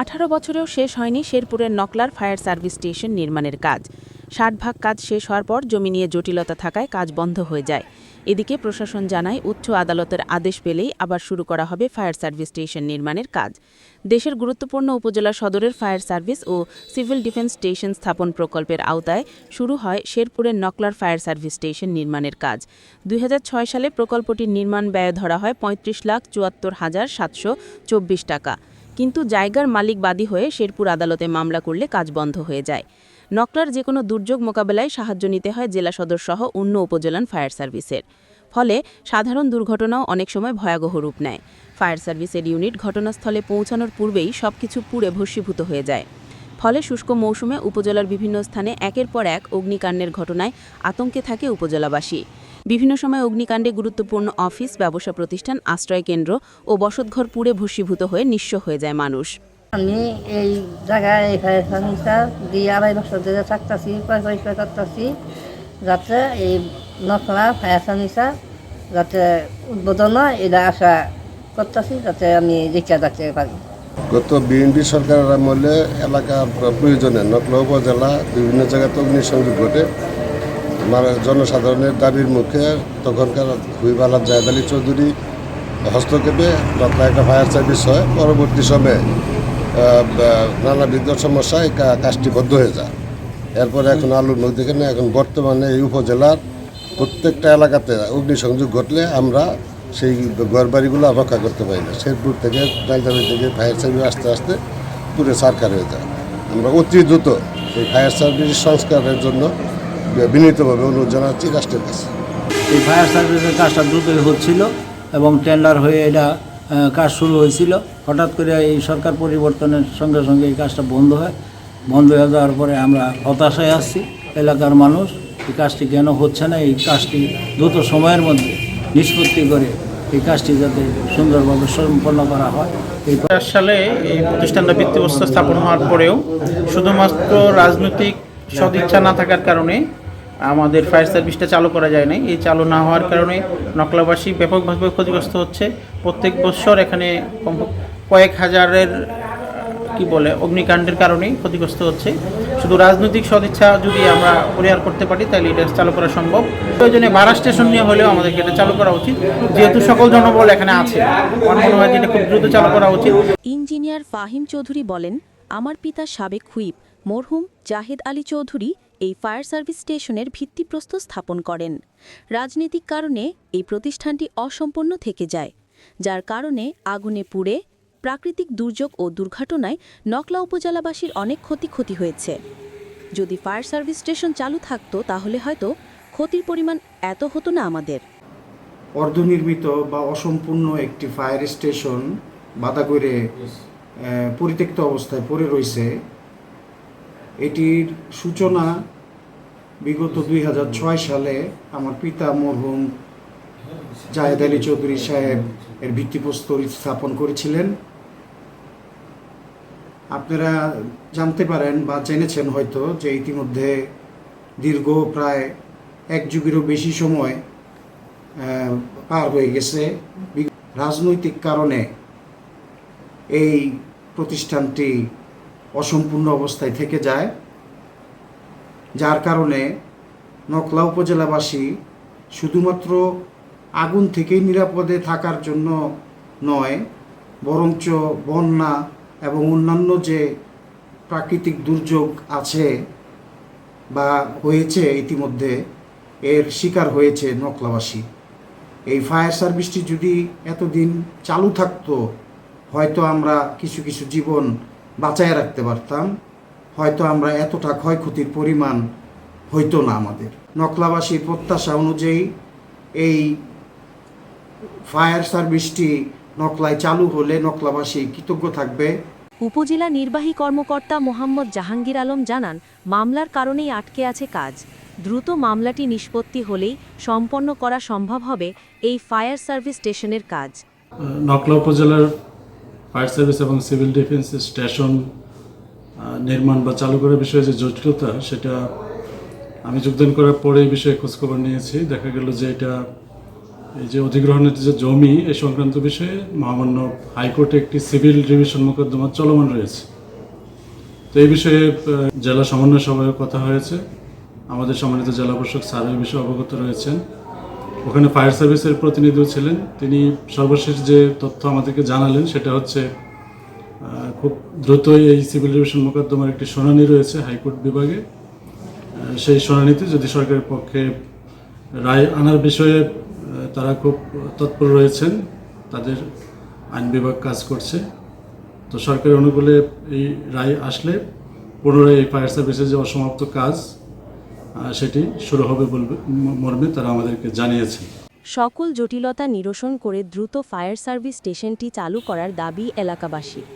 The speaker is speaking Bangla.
আঠারো বছরেও শেষ হয়নি শেরপুরের নকলার ফায়ার সার্ভিস স্টেশন নির্মাণের কাজ। ষাট ভাগ কাজ শেষ হওয়ার পর জমি নিয়ে জটিলতা থাকায় কাজ বন্ধ হয়ে যায়। এদিকে প্রশাসন জানায়, উচ্চ আদালতের আদেশ পেলেই আবার শুরু করা হবে ফায়ার সার্ভিস স্টেশন নির্মাণের কাজ। দেশের গুরুত্বপূর্ণ উপজেলা সদরের ফায়ার সার্ভিস ও সিভিল ডিফেন্স স্টেশন স্থাপন প্রকল্পের আওতায় শুরু হয় শেরপুরের নকলার ফায়ার সার্ভিস স্টেশন নির্মাণের কাজ। দুই হাজার ছয় সালে প্রকল্পটির নির্মাণ ব্যয় ধরা হয় পঁয়ত্রিশ লাখ চুয়াত্তর হাজার সাতশো চব্বিশ টাকা। কিন্তু জায়গার মালিক বাদী হয়ে শেরপুর আদালতে মামলা করলে কাজ বন্ধ হয়ে যায়। নকলার যে কোনো দুর্যোগ মোকাবেলায় সাহায্য নিতে হয় জেলা সদর সহ অন্য উপজেলান ফায়ার সার্ভিসের। ফলে সাধারণ দুর্ঘটনাও অনেক সময় ভয়াবহ রূপ নেয়। ফায়ার সার্ভিসের ইউনিট ঘটনাস্থলে পৌঁছানোর পূর্বেই সব কিছু পুড়ে ভস্মীভূত হয়ে যায়। ফলে শুষ্ক মৌসুমে উপজেলার বিভিন্ন স্থানে একের পর এক অগ্নিকাণ্ডের ঘটনায় আতঙ্কে থাকে উপজেলাবাসী। বিভিন্ন সময় অগ্নিকাণ্ডে গুরুত্বপূর্ণ অফিস ব্যবসা প্রতিষ্ঠান আশ্রয় কেন্দ্র ও বসতঘর পুড়ে ভস্মীভূত হয়ে নিঃস্ব হয়ে যায় মানুষ। আমি এই জায়গায় এই ফায়ার দিয়ে আড়াই বছর ধরে থাকতেছি পরিষ্কার করতেছি যাতে এই নকলা ফায়ার সার্ভিসটা যাতে উদ্বোধন হয় এটা আশা করতেছি যাতে আমি দেখে যাতে পারি। গত বিএনপি সরকারের আমলে এলাকার প্রয়োজনে নকলা উপজেলা বিভিন্ন জায়গাতে অগ্নিসংযোগ ঘটে। মানে জনসাধারণের দাবির মুখে তখনকার হুইবালা জায়দ আলী চৌধুরী হস্তক্ষেপে নকলা একটা ফায়ার সার্ভিস হয়। পরবর্তী সময়ে নানাবিধ সমস্যায় কাজটি বদ্ধ হয়ে যায়। এরপরে এখন আলুর নদী নদীখানে এখন বর্তমানে এই উপজেলার প্রত্যেকটা এলাকাতে অগ্নিসংযোগ ঘটলে আমরা সেই ঘরবাড়িগুলো রক্ষা করতে পারি না। শেরপুর থেকে ডালদারি থেকে ফায়ার সার্ভিস আস্তে আস্তে পুরো সরকার হয়ে যায়। আমরা অতি দ্রুত এই ফায়ার সার্ভিস সংস্কারের জন্য বিনীতভাবে অনুরোধ জানাচ্ছি রাষ্ট্রের কাছে। এই ফায়ার সার্ভিসের কাজটা দ্রুতই হচ্ছিল এবং টেন্ডার হয়ে এটা কাজ শুরু হয়েছিল। হঠাৎ করে এই সরকার পরিবর্তনের সঙ্গে সঙ্গে এই কাজটা বন্ধ হয়। বন্ধ হয়ে যাওয়ার পরে আমরা হতাশায় আসছি এলাকার মানুষ এই কাজটি কেন হচ্ছে না? এই কাজটি দ্রুত সময়ের মধ্যে নিষ্পত্তি করে এই কাজটি যাতে সুন্দরভাবে সম্পন্ন করা হয়। এই সালে এই প্রতিষ্ঠানটা ভিত্তিপ্রস্তর স্থাপন হওয়ার পরেও শুধুমাত্র রাজনৈতিক সদিচ্ছা না থাকার কারণে আমাদের ফায়ার সার্ভিসটা চালু করা যায় নাই। এই চালু না হওয়ার কারণে নকলাবাসী ব্যাপকভাবে ক্ষতিগ্রস্ত হচ্ছে। প্রত্যেক বছর এখানে কয়েক হাজারের, কি বলে, অগ্নিকাণ্ডের কারণেই ক্ষতিগ্রস্ত হচ্ছে। শুধু রাজনৈতিক সদিচ্ছা যদি আমরা পরিহার করতে পারি, তাহলে এটা চালু করা সম্ভব। প্রয়োজনে বারা স্টেশন নিয়ে হলেও আমাদেরকে এটা চালু করা উচিত। যেহেতু সকল জনবল এখানে আছে, আমার মনে হয় এটা খুব দ্রুত চালু করা উচিত। ইঞ্জিনিয়ার ফাহিম চৌধুরী বলেন, আমার পিতা সাবেক হুইপ, মরহুম জাহেদ আলী চৌধুরী এই ফায়ার সার্ভিস স্টেশনের ভিত্তিপ্রস্তর স্থাপন করেন। রাজনৈতিক কারণে এই প্রতিষ্ঠানটি অসম্পন্ন থেকে যায় যার কারণে আগুনে পুড়ে প্রাকৃতিক দুর্যোগ ও দুর্ঘটনায় নকলা উপজেলাবাসীর অনেক ক্ষতি ক্ষতি হয়েছে। যদি ফায়ার সার্ভিস স্টেশন চালু থাকতো তাহলে হয়তো ক্ষতির পরিমাণ এত হতো না আমাদের। অর্ধনির্মিত বা অসম্পূর্ণ একটি ফায়ার স্টেশন বাধা করে পরিত্যক্ত অবস্থায় পড়ে রয়েছে। এটির সূচনা বিগত দুই ছয় সালে আমার পিতা মরহুম জাহেদ আলী চৌধুরী সাহেব এর ভিত্তিপ্রস্তর স্থাপন করেছিলেন। আপনারা জানতে পারেন বা জেনেছেন হয়তো যে ইতিমধ্যে দীর্ঘ প্রায় এক যুগেরও বেশি সময় পার হয়ে গেছে। রাজনৈতিক কারণে এই প্রতিষ্ঠানটি অসম্পূর্ণ অবস্থায় থেকে যায়, যার কারণে নকলা উপজেলাবাসী শুধুমাত্র আগুন থেকেই নিরাপদে থাকার জন্য নয়, বরঞ্চ বন্যা এবং অন্যান্য যে প্রাকৃতিক দুর্যোগ আছে বা হয়েছে ইতিমধ্যে, এর শিকার হয়েছে নকলাবাসী। এই ফায়ার সার্ভিসটি যদি এতদিন চালু থাকতো, হয়তো আমরা কিছু কিছু জীবন বাঁচায় রাখতে পারতাম হয়তো আমরা এতটা ক্ষয়ক্ষতির পরিমাণ হইতো না আমাদের। নকলাবাসীর প্রত্যাশা অনুযায়ী এই ফায়ার সার্ভিসটি নকলায় চালু হলে নকলাবাসী কৃতজ্ঞ থাকবে। উপজেলা নির্বাহী কর্মকর্তা মোহাম্মদ জাহাঙ্গীর আলম জানান মামলার কারণেই আটকে আছে কাজ। দ্রুত মামলাটি নিষ্পত্তি হলেই সম্পন্ন করা সম্ভব হবে এই ফায়ার সার্ভিস স্টেশনের কাজ। নকলা উপজেলার ফায়ার সার্ভিস এবং সিভিল ডিফেন্স স্টেশন নির্মাণ বা চালু করার বিষয়ে যে জটিলতা, সেটা আমি যোগদান করার পরে এই বিষয়ে খোঁজখবর নিয়েছি। দেখা গেল যে এটা, এই যে অধিগ্রহণের যে জমি এ সংক্রান্ত বিষয়ে মহামান্য হাইকোর্টে একটি সিভিল ডিভিশন মোকদ্দমা চলমান রয়েছে। তো এই বিষয়ে জেলা সমন্বয় সভায় কথা হয়েছে। আমাদের সম্মানিত জেলা প্রশাসক স্যার এই বিষয়ে অবগত রয়েছেন। ওখানে ফায়ার সার্ভিসের প্রতিনিধিও ছিলেন। তিনি সর্বশেষ যে তথ্য আমাদেরকে জানালেন, সেটা হচ্ছে খুব দ্রুতই এই সিভিল ডিভিশন মোকদ্দমার একটি শুনানি রয়েছে হাইকোর্ট বিভাগে। সেই শুনানিতে যদি সরকারের পক্ষে রায় আনার বিষয়ে তারা খুব তৎপর রয়েছেন, তাদের আইন বিভাগ কাজ করছে। তো সরকারের অনুকূলে এই রায় আসলে পুনরায় এই ফায়ার সার্ভিসের যে অসমাপ্ত কাজ সেটি শুরু হবে বলবে মর্মে তারা আমাদেরকে জানিয়েছে। সকল জটিলতা নিরসন করে দ্রুত ফায়ার সার্ভিস স্টেশনটি চালু করার দাবি এলাকাবাসীর।